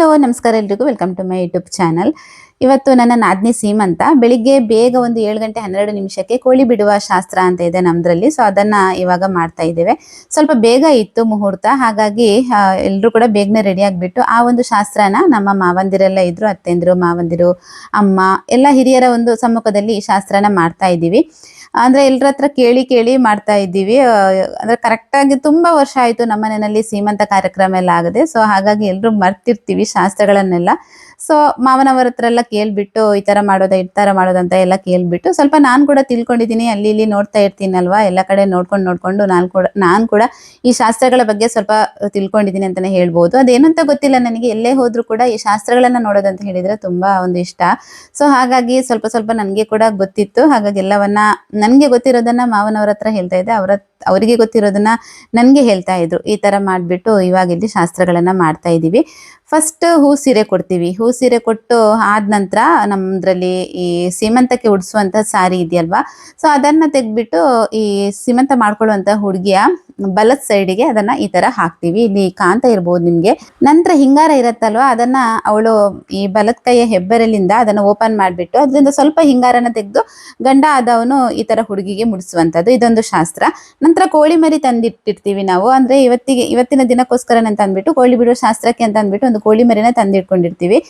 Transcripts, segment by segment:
Hello ನಮಸ್ಕಾರ ಎಲ್ರಿಗೂ. Welcome to my YouTube channel ಇವತ್ತು ನನ್ನ ನಾದ್ನಿ ಸೀಮಂತ ಬೆಳಿಗ್ಗೆ ಬೇಗ ಒಂದು ಏಳು ಗಂಟೆ ಹನ್ನೆರಡು ನಿಮಿಷಕ್ಕೆ ಕೋಳಿ ಬಿಡುವ ಶಾಸ್ತ್ರ ಅಂತ ಇದೆ ನಮ್ದ್ರಲ್ಲಿ. ಸೊ ಅದನ್ನ ಇವಾಗ ಮಾಡ್ತಾ ಇದ್ದೇವೆ. ಸ್ವಲ್ಪ ಬೇಗ ಇತ್ತು ಮುಹೂರ್ತ. ಹಾಗಾಗಿ ಎಲ್ಲರೂ ಕೂಡ ಬೇಗನೆ ರೆಡಿ ಆಗಿಬಿಟ್ಟು ಆ ಒಂದು ಶಾಸ್ತ್ರನ ನಮ್ಮ ಮಾವಂದಿರೆಲ್ಲ ಇದ್ರು, ಅತ್ತೆಂದ್ರು, ಮಾವಂದಿರು, ಅಮ್ಮ, ಎಲ್ಲ ಹಿರಿಯರ ಒಂದು ಸಮ್ಮುಖದಲ್ಲಿ ಈ ಶಾಸ್ತ್ರನ ಮಾಡ್ತಾ ಇದ್ದೀವಿ. ಅಂದ್ರೆ ಎಲ್ಲರ ಹತ್ರ ಕೇಳಿ ಕೇಳಿ ಮಾಡ್ತಾ ಇದ್ದೀವಿ. ಅಂದ್ರೆ ಕರೆಕ್ಟ್ ಆಗಿ ತುಂಬಾ ವರ್ಷ ಆಯ್ತು ನಮ್ಮ ಮನೆಯಲ್ಲಿ ಸೀಮಂತ ಕಾರ್ಯಕ್ರಮ ಎಲ್ಲ ಆಗದೆ. ಸೊ ಹಾಗಾಗಿ ಎಲ್ಲರೂ ಮರ್ತಿರ್ತೀವಿ ಶಾಸ್ತ್ರಗಳನ್ನೆಲ್ಲ. ಸೊ ಮಾವನವರ ಹತ್ರ ಎಲ್ಲ ಕೇಳ್ಬಿಟ್ಟು ಈ ತರ ಮಾಡೋದ, ಈ ತರ ಮಾಡೋದಂತ ಎಲ್ಲ ಕೇಳ್ಬಿಟ್ಟು ಸ್ವಲ್ಪ ನಾನ್ ಕೂಡ ತಿಳ್ಕೊಂಡಿದ್ದೀನಿ. ಅಲ್ಲಿ ಇಲ್ಲಿ ನೋಡ್ತಾ ಇರ್ತೀನಲ್ವಾ? ಎಲ್ಲ ಕಡೆ ನೋಡ್ಕೊಂಡು ನೋಡ್ಕೊಂಡು ನಾನು ಕೂಡ, ನಾನ್ ಕೂಡ ಈ ಶಾಸ್ತ್ರಗಳ ಬಗ್ಗೆ ಸ್ವಲ್ಪ ತಿಳ್ಕೊಂಡಿದ್ದೀನಿ ಅಂತಾನೆ ಹೇಳ್ಬೋದು. ಅದೇನಂತ ಗೊತ್ತಿಲ್ಲ ನನಗೆ. ಎಲ್ಲೇ ಹೋದ್ರು ಕೂಡ ಈ ಶಾಸ್ತ್ರಗಳನ್ನ ನೋಡೋದಂತ ಹೇಳಿದ್ರೆ ತುಂಬಾ ಒಂದು ಇಷ್ಟ. ಸೊ ಹಾಗಾಗಿ ಸ್ವಲ್ಪ ಸ್ವಲ್ಪ ನನಗೆ ಕೂಡ ಗೊತ್ತಿತ್ತು. ಹಾಗಾಗಿ ಎಲ್ಲವನ್ನ ನನಗೆ ಗೊತ್ತಿರೋದನ್ನ ಮಾವನವ್ರ ಹತ್ರ ಹೇಳ್ತಾ ಇದ್ದೆ. ಅವರ, ಅವರಿಗೆ ಗೊತ್ತಿರೋದನ್ನ ನನಗೆ ಹೇಳ್ತಾ ಇದ್ರು. ಈ ತರ ಮಾಡ್ಬಿಟ್ಟು ಇವಾಗ ಇಲ್ಲಿ ಶಾಸ್ತ್ರಗಳನ್ನ ಮಾಡ್ತಾ ಇದೀವಿ. ಫಸ್ಟ್ ಹೂ ಸೀರೆ ಕೊಡ್ತೀವಿ. ಹೂ ಸೀರೆ ಕೊಟ್ಟು ಆದ ನಂತರ ನಮ್ದ್ರಲ್ಲಿ ಈ ಸೀಮಂತಕ್ಕೆ ಉಡಿಸುವಂತ ಸಾರಿ ಇದೆಯಲ್ವಾ? ಸೊ ಅದನ್ನ ತೆಗ್ದ್ಬಿಟ್ಟು ಈ ಸೀಮಂತ ಮಾಡ್ಕೊಳ್ಳುವಂತ ಹುಡುಗಿಯ ಬಲತ್ ಸೈಡಿಗೆ ಅದನ್ನ ಈ ತರ ಹಾಕ್ತಿವಿ. ಇಲ್ಲಿ ಕಾಂತ ಇರ್ಬೋದು ನಿಮ್ಗೆ. ನಂತರ ಹಿಂಗಾರ ಇರತ್ತಲ್ವಾ? ಅದನ್ನ ಅವಳು ಈ ಬಲತ್ ಕೈಯ ಹೆಬ್ಬೆರಲಿಂದ ಅದನ್ನ ಓಪನ್ ಮಾಡ್ಬಿಟ್ಟು ಅದರಿಂದ ಸ್ವಲ್ಪ ಹಿಂಗಾರನ ತೆಗೆದು ಗಂಡ ಆದವನು ಈ ತರ ಹುಡುಗಿಗೆ ಮುಡಿಸುವಂತದ್ದು ಇದೊಂದು ಶಾಸ್ತ್ರ. ನಂತರ ಕೋಳಿ ಮರಿ ತಂದಿಟ್ಟಿರ್ತೀವಿ ನಾವು. ಅಂದ್ರೆ ಇವತ್ತಿಗೆ, ಇವತ್ತಿನ ದಿನಕ್ಕೋಸ್ಕರ ಅಂತ ಅಂದ್ಬಿಟ್ಟು ಕೋಳಿ ಬಿಡೋ ಶಾಸ್ತ್ರಕ್ಕೆ ಅಂತ ಅಂದ್ಬಿಟ್ಟು ಒಂದು ಕೋಳಿ ಮರಿನ ತಂದಿಟ್ಕೊಂಡಿರ್ತೀವಿ.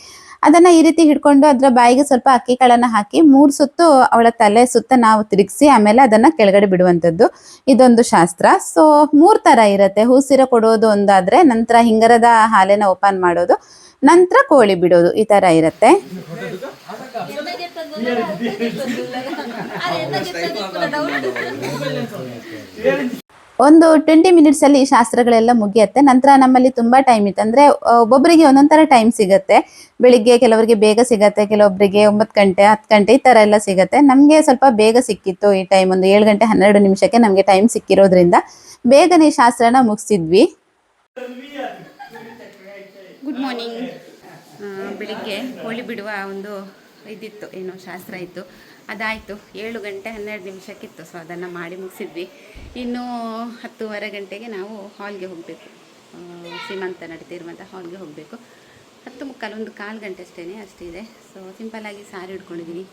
ಅದನ್ನ ಈ ರೀತಿ ಹಿಡ್ಕೊಂಡು ಅದ್ರ ಬಾಯಿಗೆ ಸ್ವಲ್ಪ ಅಕ್ಕಿ ಕಾಳನ್ನ ಹಾಕಿ ಮೂರ್ ಸುತ್ತು ಅವಳ ತಲೆ ಸುತ್ತ ನಾವು ತಿರುಗಿಸಿ ಆಮೇಲೆ ಅದನ್ನ ಕೆಳಗಡೆ ಬಿಡುವಂತದ್ದು ಇದೊಂದು ಶಾಸ್ತ್ರ. ಸೊ ಮೂರ್ ತರ ಇರುತ್ತೆ. ಹೂಸಿರ ಸೀರೆ ಕೊಡೋದು ಒಂದಾದ್ರೆ ನಂತರ ಹಿಂಗರದ ಹಾಲೆನ ಓಪನ್ ಮಾಡೋದು ನಂತರ ಕೋಳಿ ಬಿಡೋದು. ಈ ತರ ಇರತ್ತೆ. ಒಂದು ಟ್ವೆಂಟಿ ಮಿನಿಟ್ಸ್ ಅಲ್ಲಿ ಶಾಸ್ತ್ರಗಳೆಲ್ಲ ಮುಗಿಯತ್ತೆ. ನಂತರ ನಮ್ಮಲ್ಲಿ ತುಂಬಾ ಟೈಮ್ ಇತ್ತು. ಅಂದ್ರೆ ಒಬ್ಬೊಬ್ಬರಿಗೆ ಒಂದೊಂದ್ ತರ ಟೈಮ್ ಸಿಗತ್ತೆ. ಬೆಳಿಗ್ಗೆ ಕೆಲವರಿಗೆ ಬೇಗ ಸಿಗತ್ತೆ ಕೆಲವೊಬ್ಬರಿಗೆ ಒಂಬತ್ತು ಗಂಟೆ, ಹತ್ತು ಗಂಟೆ ಈ ತರ ಎಲ್ಲ ಸಿಗತ್ತೆ. ನಮ್ಗೆ ಸ್ವಲ್ಪ ಬೇಗ ಸಿಕ್ಕಿತ್ತು ಈ ಟೈಮ್ ಒಂದು ಏಳು ಗಂಟೆ, ಹನ್ನೆರಡು ನಿಮಿಷಕ್ಕೆ ನಮ್ಗೆ ಟೈಮ್ ಸಿಕ್ಕಿರೋದ್ರಿಂದ. ಬೇಗನೆ ಶಾಸ್ತ್ರನ ಮುಗಿಸಿದ್ವಿ ಗುಡ್ ಮಾರ್ನಿಂಗ್ ಬೆಳಿಗ್ಗೆ ಕೋಳಿ ಬಿಡುವ ಒಂದು ಇದಿತ್ತು, ಏನು ಶಾಸ್ತ್ರ ಇತ್ತು. ಅದಾಯಿತು. ಏಳು ಗಂಟೆ ಹನ್ನೆರಡು ನಿಮಿಷಕ್ಕಿತ್ತು. ಸೊ ಅದನ್ನು ಮಾಡಿ ಮುಗಿಸಿದ್ವಿ. ಇನ್ನೂ ಹತ್ತೂವರೆ ಗಂಟೆಗೆ ನಾವು ಹಾಲ್ಗೆ ಹೋಗಬೇಕು. ಸೀಮಂತ ನಡೀತಿರುವಂಥ ಹಾಲ್ಗೆ ಹೋಗಬೇಕು. ಹತ್ತು ಮುಕ್ಕಾಲು, ಒಂದು ಕಾಲು ಗಂಟೆ ಅಷ್ಟೇ ಅಷ್ಟಿದೆ. ಸೊ ಸಿಂಪಲ್ಲಾಗಿ ಸಾರಿ ಉಟ್ಕೊಂಡಿದ್ದೀನಿ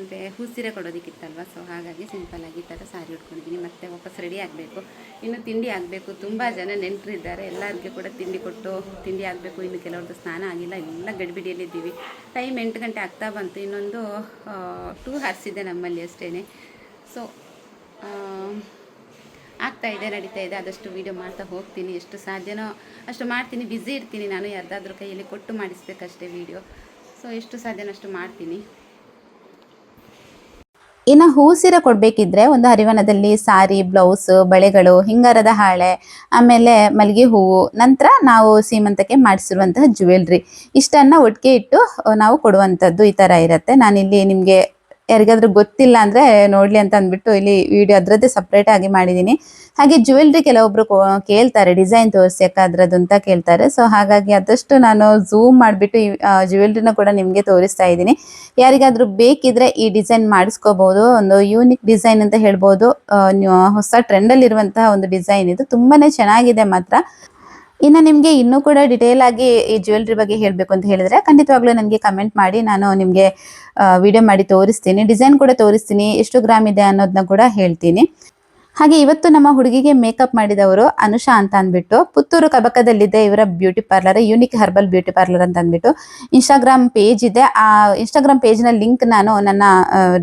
ಅಂದರೆ ಹೂ ಸೀರೆ ಕೊಡೋದಕ್ಕಿತ್ತಲ್ವ? ಸೊ ಹಾಗಾಗಿ ಸಿಂಪಲ್ಲಾಗಿ ಈ ಥರ ಸಾರಿ ಉಟ್ಕೊಂಡಿದ್ದೀನಿ. ಮತ್ತೆ ವಾಪಸ್ ರೆಡಿ ಆಗಬೇಕು. ಇನ್ನು ತಿಂಡಿ ಆಗಬೇಕು. ತುಂಬ ಜನ ನೆಂಟರಿದ್ದಾರೆ. ಎಲ್ಲರಿಗೂ ಕೂಡ ತಿಂಡಿ ಕೊಟ್ಟು ತಿಂಡಿ ಆಗಬೇಕು. ಇನ್ನು ಕೆಲವ್ರದ್ದು ಸ್ನಾನ ಆಗಿಲ್ಲ. ಎಲ್ಲ ಗಡಿಬಿಡಿಯಲ್ಲಿದ್ದೀವಿ ಟೈಮ್ ಎಂಟು ಗಂಟೆ ಆಗ್ತಾ ಬಂತು. ಇನ್ನೊಂದು ಟೂ ಹರ್ಸ್ ಇದೆ ನಮ್ಮಲ್ಲಿ ಅಷ್ಟೇ ಸೊ ಆಗ್ತಾ ಇದೆ, ನಡೀತಾ ಇದೆ. ಆದಷ್ಟು ವೀಡಿಯೋ ಮಾಡ್ತಾ ಹೋಗ್ತೀನಿ. ಎಷ್ಟು ಸಾಧ್ಯನೋ ಅಷ್ಟು ಮಾಡ್ತೀನಿ. ಬ್ಯುಸಿ ಇರ್ತೀನಿ ನಾನು. ಯಾರ್ದಾದ್ರೂ ಕೈಯಲ್ಲಿ ಕೊಟ್ಟು ಮಾಡಿಸ್ಬೇಕಷ್ಟೇ ವೀಡಿಯೋ ಸೊ ಎಷ್ಟು ಸಾಧ್ಯನೋ ಅಷ್ಟು ಮಾಡ್ತೀನಿ. ಇನ್ನು ಹೂ ಸೀರೆ ಕೊಡಬೇಕಿದ್ರೆ ಒಂದು ಹರಿವನದಲ್ಲಿ ಸಾರಿ ಬ್ಲೌಸ್ ಬಳೆಗಳು, ಹಿಂಗಾರದ ಹಾಳೆ, ಆಮೇಲೆ ಮಲ್ಲಿಗೆ ಹೂವು, ನಂತರ ನಾವು ಸೀಮಂತಕ್ಕೆ ಮಾಡಿಸಿರುವಂತಹ ಜ್ಯುವೆಲ್ರಿ ಇಷ್ಟನ್ನ ಒಟ್ಟಿಗೆ ಇಟ್ಟು ನಾವು ಕೊಡುವಂಥದ್ದು ಈ ಥರ ಇರುತ್ತೆ. ನಾನಿಲ್ಲಿ ನಿಮಗೆ ಯಾರಿಗಾದ್ರೂ ಗೊತ್ತಿಲ್ಲ ಅಂದ್ರೆ ನೋಡ್ಲಿ ಅಂತ ಅಂದ್ಬಿಟ್ಟು ಇಲ್ಲಿ ವಿಡಿಯೋ ಅದರದ್ದೇ ಸಪ್ರೇಟ್ ಆಗಿ ಮಾಡಿದೀನಿ. ಹಾಗೆ ಜ್ಯುವೆಲ್ರಿ ಕೆಲವೊಬ್ರು ಕೇಳ್ತಾರೆ ಡಿಸೈನ್ ತೋರಿಸಿ ಅದ್ರದ್ದು ಅಂತ ಕೇಳ್ತಾರೆ. ಸೊ ಹಾಗಾಗಿ ಆದಷ್ಟು ನಾನು ಝೂಮ್ ಮಾಡಿಬಿಟ್ಟು ಈ ಜ್ಯುವೆಲ್ರಿನ ಕೂಡ ನಿಮಗೆ ತೋರಿಸ್ತಾ ಇದ್ದೀನಿ. ಯಾರಿಗಾದ್ರೂ ಬೇಕಿದ್ರೆ ಈ ಡಿಸೈನ್ ಮಾಡಿಸ್ಕೋಬಹುದು ಒಂದು ಯೂನಿಕ್ ಡಿಸೈನ್ ಅಂತ ಹೇಳ್ಬೋದು. ಹೊಸ ಟ್ರೆಂಡಲ್ಲಿ ಇರುವಂತಹ ಒಂದು ಡಿಸೈನ್ ಇದು. ತುಂಬಾನೇ ಚೆನ್ನಾಗಿದೆ ಮಾತ್ರ. ಇನ್ನು ನಿಮಗೆ ಇನ್ನೂ ಕೂಡ ಡಿಟೇಲ್ ಆಗಿ ಈ ಜ್ಯುವೆಲ್ರಿ ಬಗ್ಗೆ ಹೇಳಬೇಕು ಅಂತ ಹೇಳಿದ್ರೆ ಖಂಡಿತವಾಗ್ಲೂ ನನಗೆ ಕಮೆಂಟ್ ಮಾಡಿ. ನಾನು ನಿಮಗೆ ವಿಡಿಯೋ ಮಾಡಿ ತೋರಿಸ್ತೀನಿ. ಡಿಸೈನ್ ಕೂಡ ತೋರಿಸ್ತೀನಿ. ಎಷ್ಟು ಗ್ರಾಮ್ ಇದೆ ಅನ್ನೋದನ್ನ ಕೂಡ ಹೇಳ್ತೀನಿ. ಹಾಗೆ ಇವತ್ತು ನಮ್ಮ ಹುಡುಗಿಗೆ ಮೇಕಪ್ ಮಾಡಿದವರು ಅನುಷಾ ಅಂತ ಅಂದ್ಬಿಟ್ಟು, ಪುತ್ತೂರು ಕಬಕದಲ್ಲಿದೆ ಇವರ beauty parlour unique herbal beauty parlour ಅಂತ ಅಂದ್ಬಿಟ್ಟು ಇನ್ಸ್ಟಾಗ್ರಾಮ್ ಪೇಜ್ ಇದೆ. ಆ ಇನ್ಸ್ಟಾಗ್ರಾಮ್ ಪೇಜ್ನ ಲಿಂಕ್ ನಾನು ನನ್ನ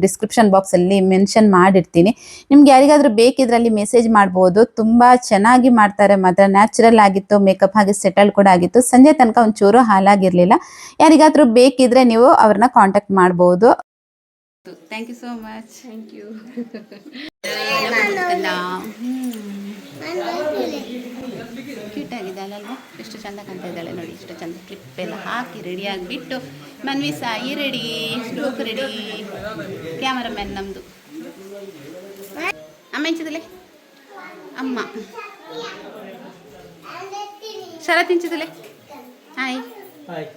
ಡಿಸ್ಕ್ರಿಪ್ಷನ್ ಬಾಕ್ಸಲ್ಲಿ ಮೆನ್ಷನ್ ಮಾಡಿರ್ತೀನಿ. ನಿಮ್ಗೆ ಯಾರಿಗಾದ್ರೂ ಬೇಕಿದ್ರಲ್ಲಿ ಮೆಸೇಜ್ ಮಾಡ್ಬೋದು. ತುಂಬಾ ಚೆನ್ನಾಗಿ ಮಾಡ್ತಾರೆ ಮಾತ್ರ. ನ್ಯಾಚುರಲ್ ಆಗಿತ್ತು ಮೇಕಪ್ ಹಾಗೆ ಸೆಟಲ್ ಕೂಡ ಆಗಿತ್ತು. ಸಂಜೆ ತನಕ ಒಂಚೂರು ಹಾಲಾಗಿರ್ಲಿಲ್ಲ ಯಾರಿಗಾದ್ರೂ ಬೇಕಿದ್ರೆ ನೀವು ಅವ್ರನ್ನ ಕಾಂಟ್ಯಾಕ್ಟ್ ಮಾಡ್ಬೋದು. Thank you so much thank you cute ಆಗಿದೆ ಅಲ್ಲಲ್ವಾ ಎಷ್ಟು ಚಂದ ಕಾಣ್ತಾ ಇದ್ದಾಳೆ ನೋಡಿ ಎಷ್ಟು ಚಂದ ಕ್ಲಿಪ್ ಎಲ್ಲ ಹಾಕಿ ರೆಡಿ ಆಗಿಬಿಟ್ಟು ಮನ್ವಿ ಸಾಯಿ ರೆಡಿ ಸ್ಟೋಕ್ ರೆಡಿ ಕ್ಯಾಮರಾಮ್ಯಾನ್ ನಮ್ಮದು ಅಮ್ಮ ಇಂಚಿದಲೆ ಅಮ್ಮ. Sharath hi hi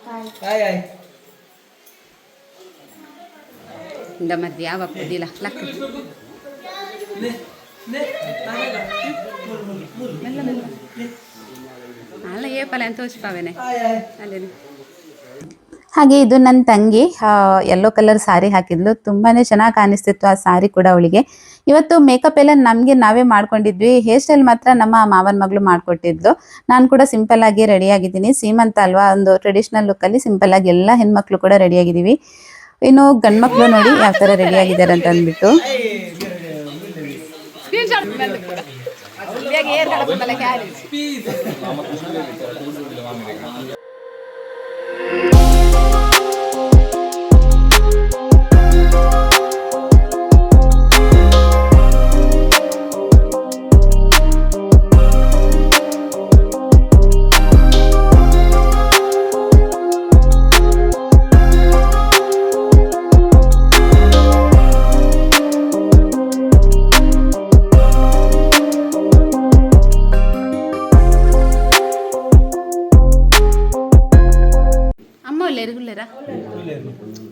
hi hi hi ಇಂದ ಮದ್ವೆ ಯಾವಾಗ ಕುದಿಲ್ಲ ಲಕ್ಕ ಅಲ್ಲ ಏಪಲ್ಲ ಅಂತ ತೋರಿಸ್ಪಾವೇನೆ ಅಲ್ಲೇನೆ. ಹಾಗೆ ಇದು ನನ್ನ ತಂಗಿ ಯೆಲ್ಲೋ ಕಲರ್ ಸಾರಿ ಹಾಕಿದ್ಲು. ತುಂಬಾನೇ ಚೆನ್ನಾಗಿ ಕಾಣಿಸ್ತಿತ್ತು ಆ ಸಾರಿ ಕೂಡ ಅವಳಿಗೆ. ಇವತ್ತು ಮೇಕಪ್ ಎಲ್ಲ ನಮಗೆ ನಾವೇ ಮಾಡ್ಕೊಂಡಿದ್ವಿ. ಹೇರ್ ಸ್ಟೈಲ್ ಮಾತ್ರ ನಮ್ಮ ಮಾವನ ಮಗಳು ಮಾಡ್ಕೊಟ್ಟಿದ್ಲು ನಾನು ಕೂಡ ಸಿಂಪಲ್ ಆಗಿ ರೆಡಿ ಆಗಿದ್ದೀನಿ. ಸೀಮಂತ ಅಲ್ವಾ? ಒಂದು ಟ್ರೆಡಿಷನಲ್ ಲುಕ್ ಅಲ್ಲಿ ಸಿಂಪಲ್ ಆಗಿ ಎಲ್ಲ ಹೆಣ್ಮಕ್ಳು ಕೂಡ ರೆಡಿ ಇನ್ನು ಗಂಡ್ಮಕ್ಳು ನೋಡಿ ಯಾವ ತರ ರೆಡಿ ಆಗಿದ್ದಾರೆ ಅಂತ ಅಂದ್ಬಿಟ್ಟು. 好了。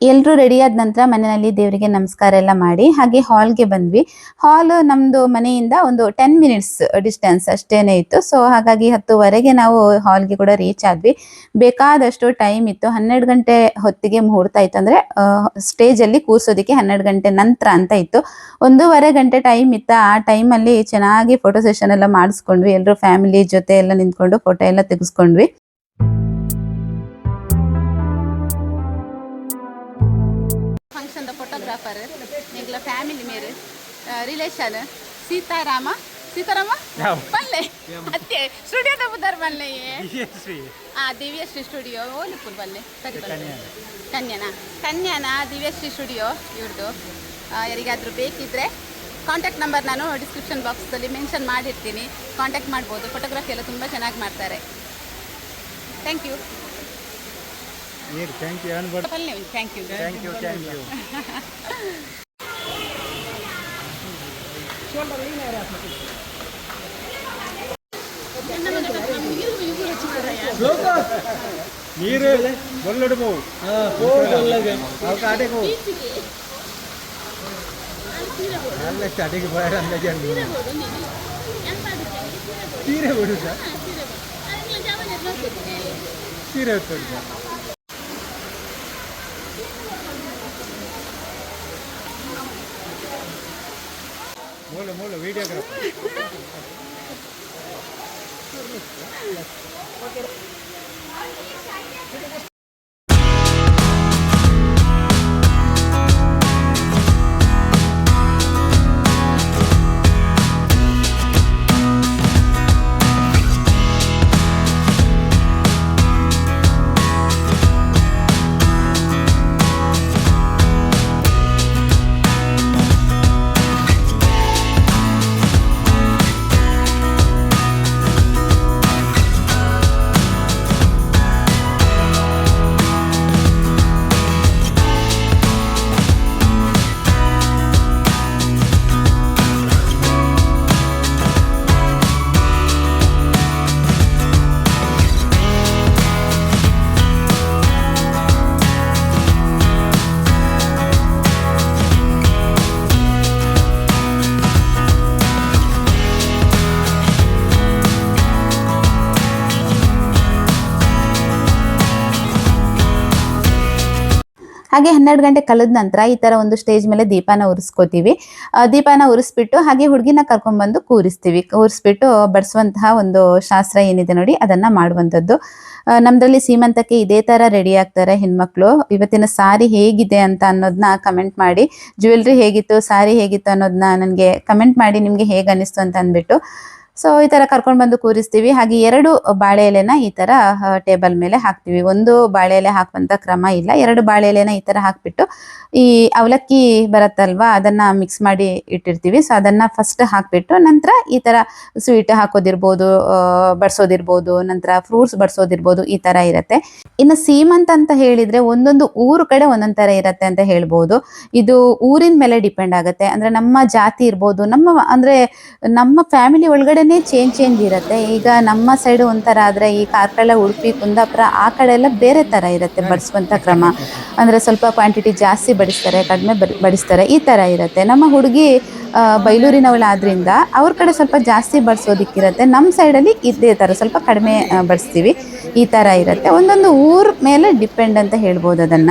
ಎಲ್ಲರೂ ರೆಡಿ ಆದ ನಂತರ ಮನೆಯಲ್ಲಿ ದೇವರಿಗೆ ನಮಸ್ಕಾರ ಎಲ್ಲ ಮಾಡಿ ಹಾಗೆ ಹಾಲ್ಗೆ ಬಂದ್ವಿ. ಹಾಲ್ ನಮ್ದು ಮನೆಯಿಂದ ಒಂದು ಟೆನ್ ಮಿನಿಟ್ಸ್ ಡಿಸ್ಟೆನ್ಸ್ ಅಷ್ಟೇನೆ ಇತ್ತು. ಸೊ ಹಾಗಾಗಿ ಹತ್ತುವರೆಗೆ ನಾವು ಹಾಲ್ಗೆ ಕೂಡ ರೀಚ್ ಆದ್ವಿ. ಬೇಕಾದಷ್ಟು ಟೈಮ್ ಇತ್ತು. ಹನ್ನೆರಡು ಗಂಟೆ ಹೊತ್ತಿಗೆ ಮುಹೂರ್ತ ಇತ್ತು ಅಂದ್ರೆ ಸ್ಟೇಜ್ ಅಲ್ಲಿ ಕೂರ್ಸೋದಿಕ್ಕೆ ಹನ್ನೆರಡು ಗಂಟೆ ನಂತರ ಅಂತ ಇತ್ತು. ಒಂದೂವರೆ ಗಂಟೆ ಟೈಮ್ ಇತ್ತು. ಆ ಟೈಮಲ್ಲಿ ಚೆನ್ನಾಗಿ ಫೋಟೋ ಸೆಷನ್ ಎಲ್ಲ ಮಾಡಿಸ್ಕೊಂಡ್ವಿ. ಎಲ್ಲರೂ ಫ್ಯಾಮಿಲಿ ಜೊತೆ ಎಲ್ಲ ನಿಂತ್ಕೊಂಡು ಫೋಟೋ ಎಲ್ಲ ತೆಗೆಸ್ಕೊಂಡ್ವಿ. ಫಂಕ್ಷನ್ ಫೋಟೋಗ್ರಾಫರ್ ನಿಂಗ್ಲ ಫ್ಯಾಮಿಲಿ ಮೇರೆ ರಿಲೇಷನ್ ಸೀತಾರಾಮ ಸೀತಾರಾಮ? ಬಲ್ಲೆ ಅತ್ತೆ ಸ್ಟುಡಿಯೋದ ಬುದ್ಧಾರ ಬಲ್ಲೆ ಆ ದಿವ್ಯಶ್ರೀ ಸ್ಟುಡಿಯೋ ಓಲಿಪುರ್ ಬಲ್ಲೆ. ಸರಿ ಕನ್ಯಾನ. ಕನ್ಯಾನಾ ದಿವ್ಯಶ್ರೀ ಸ್ಟುಡಿಯೋ ಇವ್ರದ್ದು ಯಾರಿಗಾದರೂ ಬೇಕಿದ್ರೆ ಕಾಂಟ್ಯಾಕ್ಟ್ ನಂಬರ್ ನಾನು ಡಿಸ್ಕ್ರಿಪ್ಷನ್ ಬಾಕ್ಸಲ್ಲಿ ಮೆನ್ಷನ್ ಮಾಡಿರ್ತೀನಿ. ಕಾಂಟ್ಯಾಕ್ಟ್ ಮಾಡ್ಬೋದು. ಫೋಟೋಗ್ರಫಿ ಎಲ್ಲ ತುಂಬ ಚೆನ್ನಾಗಿ ಮಾಡ್ತಾರೆ. ಥ್ಯಾಂಕ್ ಯು ನೀರು ಥ್ಯಾಂಕ್ ಯು ಅನ್ಬಾರ್ದು ಪಲ್ಲೆ thank you thank you thank you ನೀರು ಒಳ್ಳೆಡ್ಬೋ ಅವು ಕಾಟೆಗೆ ಅಲ್ಲ ಸ್ಟಾರ್ಟಿಗೆ ಬರ ಅಂದಾಜು ಸೀರೆ ಬಿಡುದ ಸೀರೆ ಹೊತ್ತೊಡುದ ಮೂಲ ಮೂಲ ವಿಡಿಯೋಗ್ರಾಫರ್ ಹಾಗೆ ಹನ್ನೆರಡು ಗಂಟೆ ಕಳೆದ ನಂತರ ಈ ತರ ಒಂದು ಸ್ಟೇಜ್ ಮೇಲೆ ದೀಪಾನ ಉರಿಸ್ಕೋತೀವಿ. ದೀಪನ ಉರಿಸ್ಬಿಟ್ಟು ಹಾಗೆ ಹುಡುಗಿನ ಕರ್ಕೊಂಡ್ಬಂದು ಕೂರಿಸ್ತೀವಿ. ಕೂರಿಸ್ಬಿಟ್ಟು ಬಡಿಸುವಂತಹ ಒಂದು ಶಾಸ್ತ್ರ ಏನಿದೆ ನೋಡಿ ಅದನ್ನ ಮಾಡುವಂಥದ್ದು. ನಮ್ದ್ರಲ್ಲಿ ಸೀಮಂತಕ್ಕೆ ಇದೇ ತರ ರೆಡಿ ಆಗ್ತಾರೆ ಹೆಣ್ಮಕ್ಳು. ಇವತ್ತಿನ ಸಾರಿ ಹೇಗಿದೆ ಅಂತ ಅನ್ನೋದನ್ನ ಕಮೆಂಟ್ ಮಾಡಿ. ಜ್ಯುವೆಲ್ರಿ ಹೇಗಿತ್ತು, ಸಾರಿ ಹೇಗಿತ್ತು ಅನ್ನೋದನ್ನ ನನಗೆ ಕಮೆಂಟ್ ಮಾಡಿ ನಿಮ್ಗೆ ಹೇಗೆ ಅನಿಸ್ತು ಅಂತ ಅಂದ್ಬಿಟ್ಟು. ಸೊ ಈ ತರ ಕರ್ಕೊಂಡು ಬಂದು ಕೂರಿಸ್ತೀವಿ. ಹಾಗೆ ಎರಡು ಬಾಳೆ ಎಲೆನ ಈ ತರ ಟೇಬಲ್ ಮೇಲೆ ಹಾಕ್ತಿವಿ. ಒಂದು ಬಾಳೆ ಎಲೆ ಹಾಕುವಂತ ಕ್ರಮ ಇಲ್ಲ. ಎರಡು ಬಾಳೆ ಎಲೆನ ಈ ತರ ಹಾಕ್ಬಿಟ್ಟು, ಈ ಅವಲಕ್ಕಿ ಬರುತ್ತಲ್ವಾ, ಅದನ್ನ ಮಿಕ್ಸ್ ಮಾಡಿ ಇಟ್ಟಿರ್ತೀವಿ. ಸೊ ಅದನ್ನ ಫಸ್ಟ್ ಹಾಕ್ಬಿಟ್ಟು ನಂತರ ಈ ತರ ಸ್ವೀಟ್ ಹಾಕೋದಿರ್ಬೋದು ಬಡ್ಸೋದಿರ್ಬೋದು, ನಂತರ ಫ್ರೂಟ್ಸ್ ಬಡ್ಸೋದಿರ್ಬೋದು, ಈ ತರ ಇರುತ್ತೆ. ಇನ್ನು ಸೀಮಂತ ಅಂತ ಹೇಳಿದ್ರೆ ಒಂದೊಂದು ಊರು ಕಡೆ ಒಂದೊಂದ್ ತರ ಇರತ್ತೆ ಅಂತ ಹೇಳ್ಬೋದು. ಇದು ಊರಿನ ಮೇಲೆ ಡಿಪೆಂಡ್ ಆಗುತ್ತೆ. ಅಂದ್ರೆ ನಮ್ಮ ಜಾತಿ ಇರ್ಬೋದು, ನಮ್ಮ, ಅಂದ್ರೆ ನಮ್ಮ ಫ್ಯಾಮಿಲಿ ಒಳಗಡೆನೆ ಚೇಂಜ್ ಚೇಂಜ್ ಇರುತ್ತೆ. ಈಗ ನಮ್ಮ ಸೈಡ್ ಒಂಥರ ಆದರೆ ಈ ಕಾರ್ಕಳ, ಉಡುಪಿ, ಕುಂದಾಪುರ ಆ ಕಡೆ ಎಲ್ಲ ಬೇರೆ ಥರ ಇರುತ್ತೆ ಬಡಿಸುವಂಥ ಕ್ರಮ. ಅಂದರೆ ಸ್ವಲ್ಪ ಕ್ವಾಂಟಿಟಿ ಜಾಸ್ತಿ ಬಡಿಸ್ತಾರೆ, ಕಡಿಮೆ ಬಡಿಸ್ತಾರೆ ಈ ಥರ ಇರುತ್ತೆ. ನಮ್ಮ ಹುಡುಗಿ ಬೈಲೂರಿನವಳಾದ್ರಿಂದ ಅವ್ರ ಕಡೆ ಸ್ವಲ್ಪ ಜಾಸ್ತಿ ಬಡಿಸೋದಕ್ಕಿರುತ್ತೆ. ನಮ್ಮ ಸೈಡಲ್ಲಿ ಇದೇ ಥರ ಸ್ವಲ್ಪ ಕಡಿಮೆ ಬಡಿಸ್ತೀವಿ. ಈ ಥರ ಇರುತ್ತೆ. ಒಂದೊಂದು ಊರ ಮೇಲೆ ಡಿಪೆಂಡ್ ಅಂತ ಹೇಳ್ಬೋದು ಅದನ್ನ.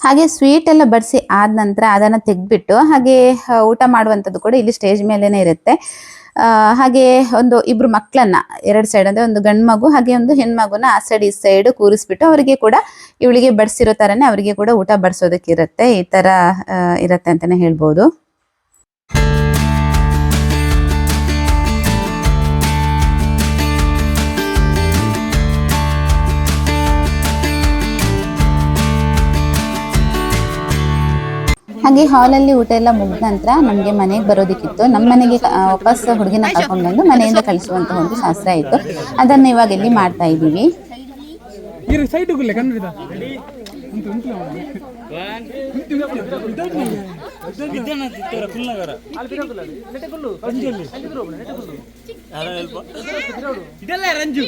ಹಾಗೆ ಸ್ವೀಟ್ ಎಲ್ಲ ಬಡಿಸಿ ಆದ ನಂತರ ಅದನ್ನ ತೆಗ್ದ್ಬಿಟ್ಟು ಹಾಗೆ ಊಟ ಮಾಡುವಂಥದ್ದು ಕೂಡ ಇಲ್ಲಿ ಸ್ಟೇಜ್ ಮೇಲೇನೆ ಇರುತ್ತೆ. ಹಾಗೆ ಒಂದು ಇಬ್ರು ಮಕ್ಕಳನ್ನ ಎರಡು ಸೈಡ್ ಅಂದ್ರೆ ಒಂದು ಗಂಡು ಮಗು ಹಾಗೆ ಒಂದು ಹೆಣ್ಮಗುನ ಆ ಸೈಡ್ ಈ ಸೈಡ್ ಕೂರಿಸ್ಬಿಟ್ಟು ಅವರಿಗೆ ಕೂಡ ಇವಳಿಗೆ ಬಡಿಸಿರೋ ತರನೇ ಅವರಿಗೆ ಕೂಡ ಊಟ ಬಡಿಸೋದಕ್ಕಿರುತ್ತೆ ಈ ಆ, ಇರುತ್ತೆ ಅಂತಾನೆ ಹೇಳ್ಬೋದು. ಹಾಗೆ ಹಾಲಲ್ಲಿ ಊಟ ಎಲ್ಲ ಮುಗಿದ ನಂತರ ನಮಗೆ ಮನೆಗೆ ಬರೋದಕ್ಕಿತ್ತು. ನಮ್ಮ ಮನೆಗೆ ವಾಪಸ್ ಹುಡುಗಿನ ಕರ್ಕೊಂಡು ಬಂದು ಮನೆಯಿಂದ ಕಳಿಸುವಂತಹ ಒಂದು ಶಾಸ್ತ್ರ ಇತ್ತು. ಅದನ್ನ ಇವಾಗ ಇಲ್ಲಿ ಮಾಡ್ತಾ ಇದ್ದೀವಿ. ರಂಜು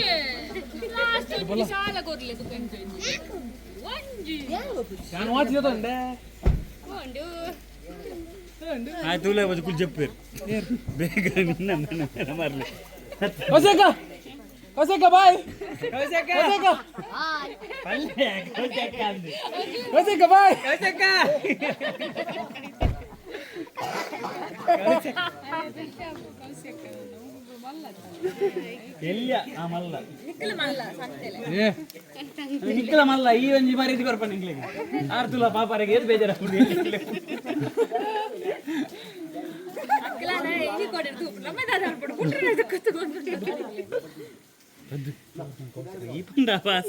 తూలే వచ్చి కూర్చు చెప్పారు బేగర్ నిన్న మరలే వసాక వసాక బాయ్ వసాక వసాక పల్లె వసాక అంది వసాక బాయ్ వసాక వసాక ನಿಕ್ಕಲ ಮಲ್ಲ. ಈ ಒಂಜಿ ಮರೀತಿ ಬರ್ಪ ನಿಂಗ್ಲಿಗೆ ಆರ್ತುಲ ಪಾಪಾರಿಗೆ ಏನ್ ಬೇಜಾರ ಈ ಪುಂಡ ಪಾಸ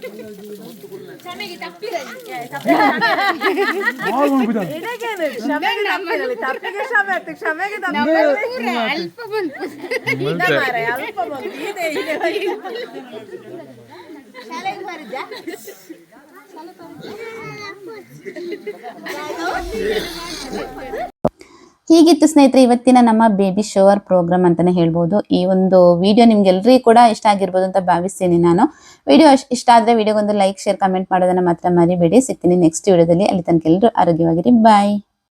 ಅಲ್ಪ ಹೀಗಿತ್ತು ಸ್ನೇಹಿತರೆ, ಇವತ್ತಿನ ನಮ್ಮ ಬೇಬಿ ಶೋವರ್ ಪ್ರೋಗ್ರಾಮ್ ಅಂತಾನೆ ಹೇಳ್ಬೋದು. ಈ ಒಂದು ವಿಡಿಯೋ ನಿಮ್ಗೆಲ್ಲರಿಗೂ ಕೂಡ ಇಷ್ಟ ಆಗಿರ್ಬೋದು ಅಂತ ಭಾವಿಸ್ತೀನಿ ನಾನು. ವಿಡಿಯೋ ಇಷ್ಟ ಆದ್ರೆ ವಿಡಿಯೋಗೊಂದು ಲೈಕ್ ಶೇರ್ ಕಮೆಂಟ್ ಮಾಡೋದನ್ನ ಮಾತ್ರ ಮರಿಬೇಡಿ. ಸಿಗ್ತೀನಿ ನೆಕ್ಸ್ಟ್ ವಿಡಿಯೋದಲ್ಲಿ ಅಲ್ಲಿ ತನಕ ಎಲ್ಲರೂ ಆರೋಗ್ಯವಾಗಿರಿ. ಬಾಯ್